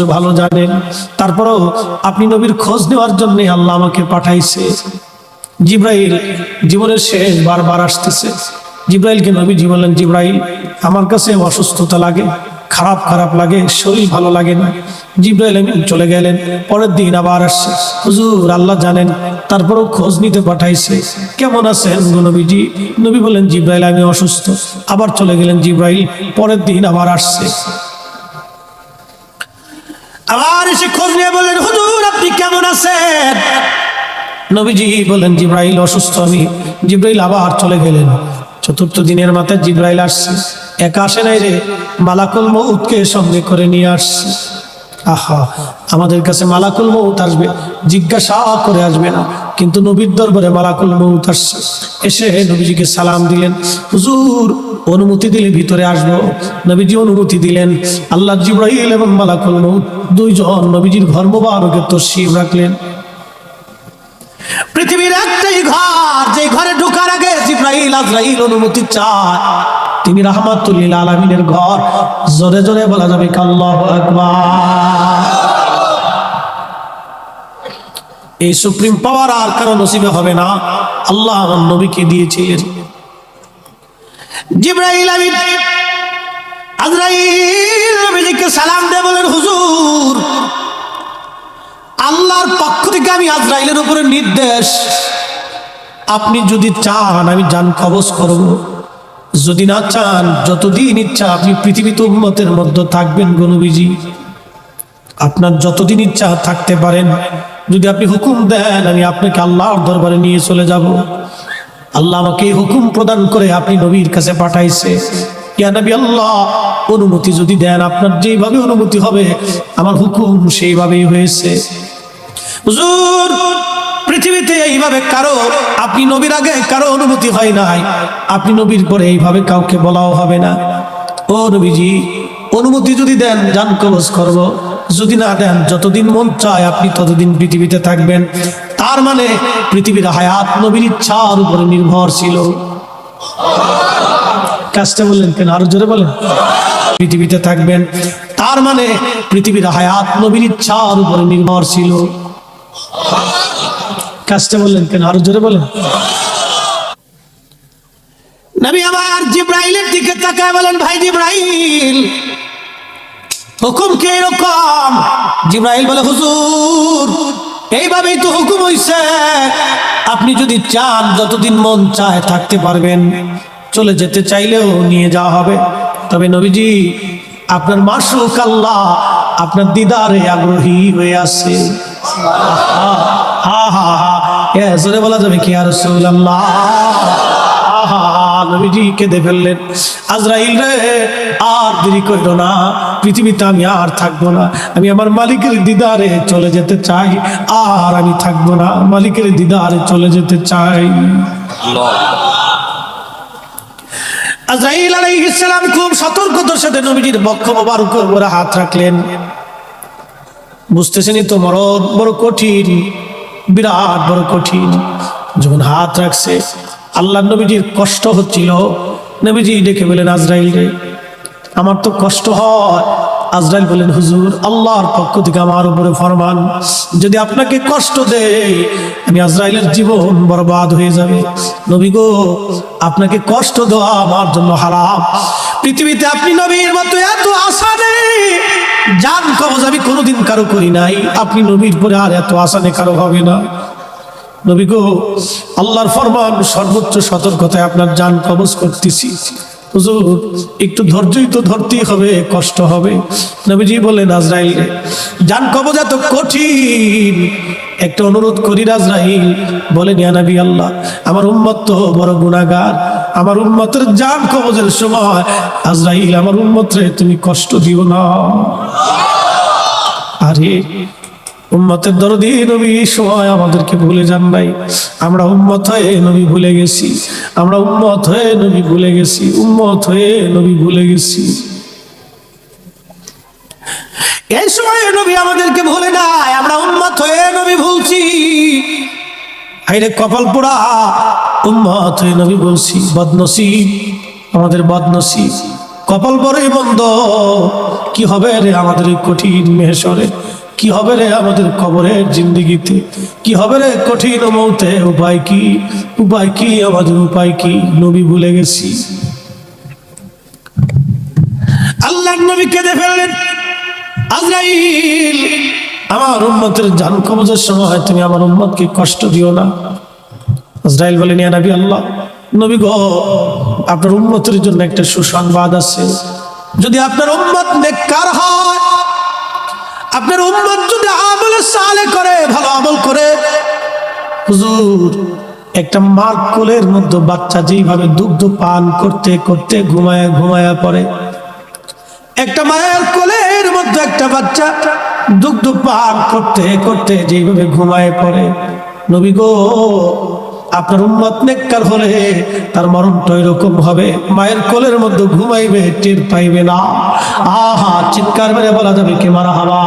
সবকিছু ভালো জানেন। তারপরও আপনি নবীর খোঁজ নেওয়ার জন্য আল্লাহ আমাকে পাঠাইছে। জিব্রাইল জীবনের শেষ বারবার আসতেছে। জিব্রাইলকে নবীজি বললেন জিব্রাইল, আমার কাছে অসুস্থতা লাগে, খারাপ খারাপ লাগে, শরীর ভালো লাগে না। জিব্রাইল আমিন চলে গেলেন, পরের দিন আবার আসছে। হুজুর, আল্লাহ জানেন, তারপরও খোঁজ নিতে পাঠাইছে। কেমন আছেন নবীজি? নবী বলেন জিব্রাইল, আমি অসুস্থ। আবার চলে গেলেন জিব্রাইল, পরের দিন আবার আসছে। আবার এসে খোঁজ নিয়ে বললেন, হুজুর, আপনি কেমন আছেন? নবীজি বললেন, জিব্রাইল অসুস্থ, আমি জিব্রাইল আবার চলে গেলেন। চতুর্থ দিনের মাথায় জিব্রাইল আসছে। একা আসে নাই রে, মালাকুল মৌতকে সঙ্গে করে নিয়ে আসছে। আহা, আমাদের কাছে মালাকুল মৌত আসবে, জিজ্ঞাসা করে আসবে না। কিন্তু নবীর দরবারে মালাকুল মৌত আসছে। এসে নবীজিকে সালাম দিলেন। হুজুর, অনুমতি দিলে ভিতরে আসব। নবীজি অনুমতি দিলেন। আল্লাহ জিব্রাহিল এবং মালাকুল মৌত দুইজন নবীজির ঘর মোবারকে তসিব রাখলেন। পৃথিবীর একটাই ঘর, যে ঘরে ঢোকার আগে জিব্রাহিল আজরাইল অনুমতি চায়। তিনি রাহমাতুল্লিল আলমিনের ঘর। জোরে জোরে বলা যাবে কাল্লাহ আকবার। এই সুপ্রিম পাওয়ার আর কারও নসিবে হবে না। আল্লাহ আমার নবীকে দিয়েছিলেন জিব্রাহিল আমিন, আজরাইল সালাম বলেন, হুজুর, আল্লাহর পক্ষ থেকে আমি আজরাইলের উপরে নির্দেশ। আপনি যদি চান, আমি যান, কবজ করব। যদি না চান, যতদিন ইচ্ছা আপনি পৃথিবীতে উন্মতের মধ্যে থাকবেন গনবীজি আপনার যতদিন ইচ্ছা থাকতে পারেন, যদি আপনি হুকুম দেন, আমি আপনাকে আল্লাহর দরবারে নিয়ে চলে যাব। আল্লাহ আমাকে হুকুম প্রদান করে আপনি নবীর কাছে পাঠাইছে। আল্লাহ, অনুমতি যদি দেন, আপনার যেইভাবে অনুমতি হবে, আমার হুকুম সেইভাবেই হয়েছে। পৃথিবীতে এইভাবে কারও, আপনি নবীর আগে কারও অনুমতি হয় নাই। আপনি নবীর পরে এইভাবে কাউকে বলাও হবে না। ও নবীজি, অনুমতি যদি দেন জান কবজ করব। যদি না দেন, যতদিন মন চায় আপনি ততদিন পৃথিবীতে থাকবেন। তার মানে পৃথিবীর হায়াত নবীর ইচ্ছার উপরে নির্ভরশীল। কাজটা বললেন কেন? আরও জোরে বলেন। পৃথিবীতে থাকবেন। তার মানে পৃথিবীর হায়াত নবীর ইচ্ছার উপরে নির্ভরশীল। কাজটা বললেন কেন? আরও জোরে বলেন। নবী আবার জিব্রাইলের দিকে তাকায় বলেন, ভাই জিব্রাইল হুকুম কে এরকম? জিব্রাইল বলে, হুজুর, এইভাবেই তো হুকুম হইছে। আপনি যদি চান, যতদিন মন চায় থাকতে পারবেন। চলে যেতে চাইলেও নিয়ে যাওয়া হবে। তবে নবীজি, আপনার মাসুক আল্লাহ আপনার দিদারে আগ্রহী হয়ে আছে। হা হা হা বলা যাবে কি আর আহা নবীজি কেঁদে ফেললেন। আজরাইল রে, আর দেরি করো না। পৃথিবীতে আমি আর থাকব না। আমি আমার মালিকের দিদারে চলে যেতে চাই। আর আমি থাকব না। মালিকের দিদারে চলে যেতে চাই। আজরাইল আলাইহিস সালাম খুব সতর্কতার সাথে নবীজির বক্ষ মোবারকের উপরে হাত রাখলেন। বুঝতেছেনই তো মরণ বড় কঠিন, বিরাট বড় কঠিন। যখন হাত রাখছে আল্লাহ নবীজির কষ্ট হচ্ছিল। নবীজি ডেকে বলেন আজরাইল রে আমার তো কষ্ট হয়। আজরাইল বলেন, হুজুর, আল্লাহর পক্ষ থেকে আমার উপরে ফরমান। যদি আপনাকে কষ্ট দেয়, আমি আজরাইলের জীবন বরবাদ হয়ে যাবে। নবী গো, আপনাকে কষ্ট দেওয়া আমার জন্য হারাম। পৃথিবীতে আপনি নবীর মতো এত আশা নেই। যান কবজ আমি কোনোদিন কারও করি নাই। আপনি নবীর পরে আর এত আসানে কারও হবে না। নবী গো, আল্লাহর ফরমান সর্বোচ্চ সতর্কতায় আপনার যান কবজ করতেছি। একটু ধৈর্যই তো ধরতেই হবে, কষ্ট হবে। নবীজি বলেন আজরাইল যান কবজ এত কঠিন। একটা অনুরোধ করি রাজরাইল বলেন, ইয়া আল্লাহ, আমার উম্মত তো বড় গুণাগার আমার উম্মতের যান কবজের সময়, আজরাইল, আমার উম্মতরে তুমি কষ্ট দিও না। আরে উম্মতের দরদি, নবী এই সময় আমাদেরকে ভুলে যান নাই। আমরা উম্মত হয়ে নবী ভুলে গেছি। আমরা উম্মত হয়ে নবী ভুলে গেছি। উম্মত হয়ে নবী ভুলে গেছি। এই সময় নবী আমাদেরকে ভুলে নাই। আমরা উম্মত হয়ে নবী ভুলছি। হাইরে কপাল পোড়া। উম্মত হয়ে নবী বলছি, বদনসিব। আমাদের বদনসিব। কপাল বড়ই বন্ধ কি হবে রে আমাদের কঠিন মেহসরে কি হবে রে আমাদের কবরের জিন্দিগিতে? কি হবে রে কঠিন মৌতে? উপায় কি? উপায় কি? আমাদের উপায় কি? নবী ভুলে গেছি। আল্লাহ নবী কেঁদে ফেললেন। আজরাইল, আমার উম্মতের জান কবজের সময় তুমি আমার উম্মতকে কষ্ট দিও না। আজরাইল বলেন ইয়া নবী আল্লাহ, নবী গো, আপনার উম্মতের জন্য একটা সুসংবাদ আছে। যদি আপনার উম্মত নেককার হয় উম্মত যদি আমল সালে করে, ভালো আমল করে। হুজুর, একটা মার কোলের মধ্যে বাচ্চা যেইভাবে দুগ্ধ পান করতে করতে ঘুমায়, ঘুমায়া পড়ে। একটা মায়ের কোলের মধ্যে একটা বাচ্চা দুগ্ধ পান করতে করতে যেইভাবে ঘুমায় পড়ে। নবী গো আপনার উন্মত নেককার হলে তার মরণটা এরকম হবে। মায়ের কোলের মধ্যে ঘুমাইবে, টের পাইবে না। আহা, চিৎকার মেরে বলা যাবে কে মারা হাবা।